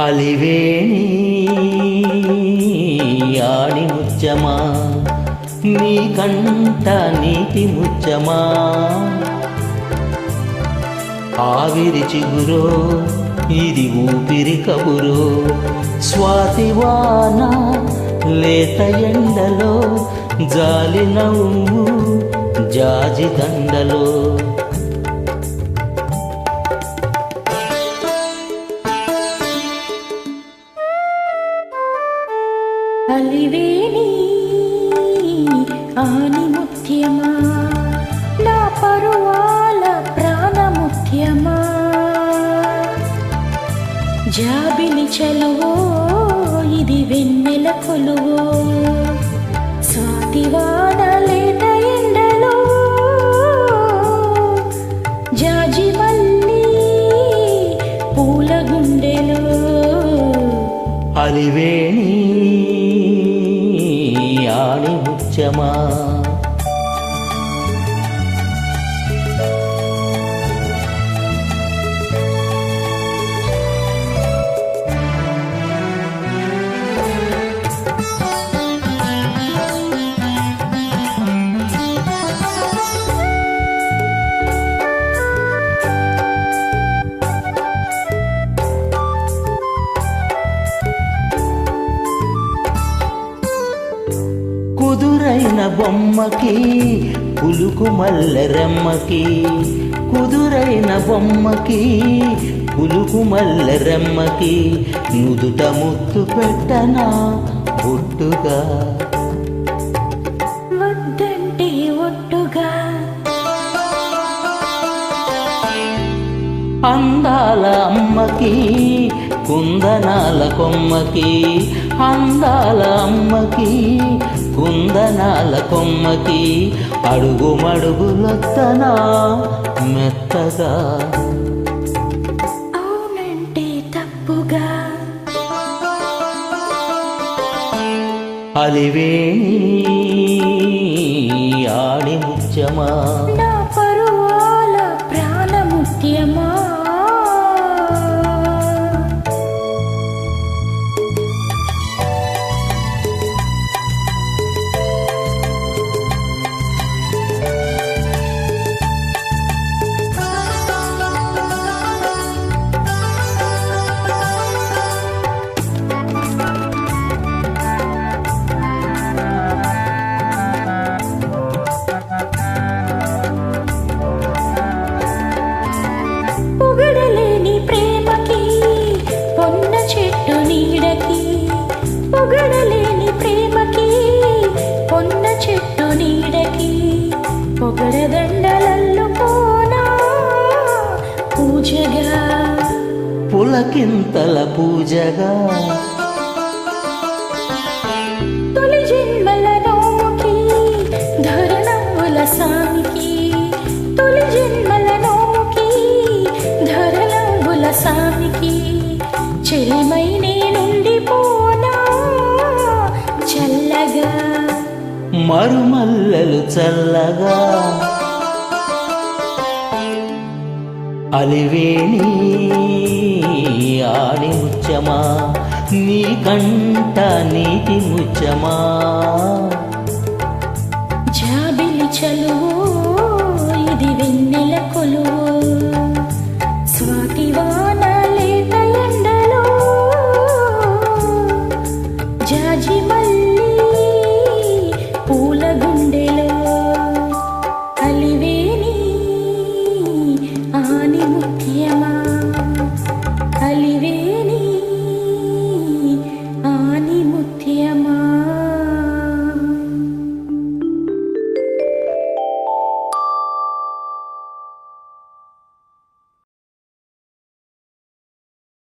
అలివేణి ఆడి ముచ్చమా? నీ కంట నీటి ముచ్చమా? ఆవిరి చిగురో ఇది ఊపిరి కబురో. స్వాతివాన లేత ఎండలో జాలి నవ్వు జాజి దండలో. అలివేణి ఆని ముఖ్యమా? నా పరువాల ప్రాణముత్యమా జాబిలి చలువో ఇది వెన్నెల కొలువో. స్వాతివాన లేత ఎండలో జాజి మల్లి పూల గుండెలో. అలివేణి ఆడి ముచ్చమా బొమ్మకి పులుకు మల్లెరెమ్మకి కుదురైన బొమ్మకి పులుకు మల్లెరెమ్మకి నుదుట ముత్తు పెట్టనా బొట్టుగా వద్దంటే ఒట్టుగా? అందాల అమ్మకి కుందనాల కొమ్మకి అందాల అమ్మకి కుందనాల కొమ్మకి అడుగు మడుగులొత్తనా మెత్తగా. అవునంటే తప్పుగా. అలివేణి ఆడి ముచ్చమా పొగడలేని ప్రేమకి పొన్న చెట్టు నీడకి పొగడదండలల్లు పోనా? పూజగా? పులకింతల పూజగా? తొలి జన్మల నోముకి ధరణముల సామికి తొలి జన్మల నోముకి ధరణముల సామికి మరుమల్లలు చల్లగా. అలివేణి ఆడి ముచ్చమా? నీ కంట నీటి ముచ్చమా? జాబిలి చలువు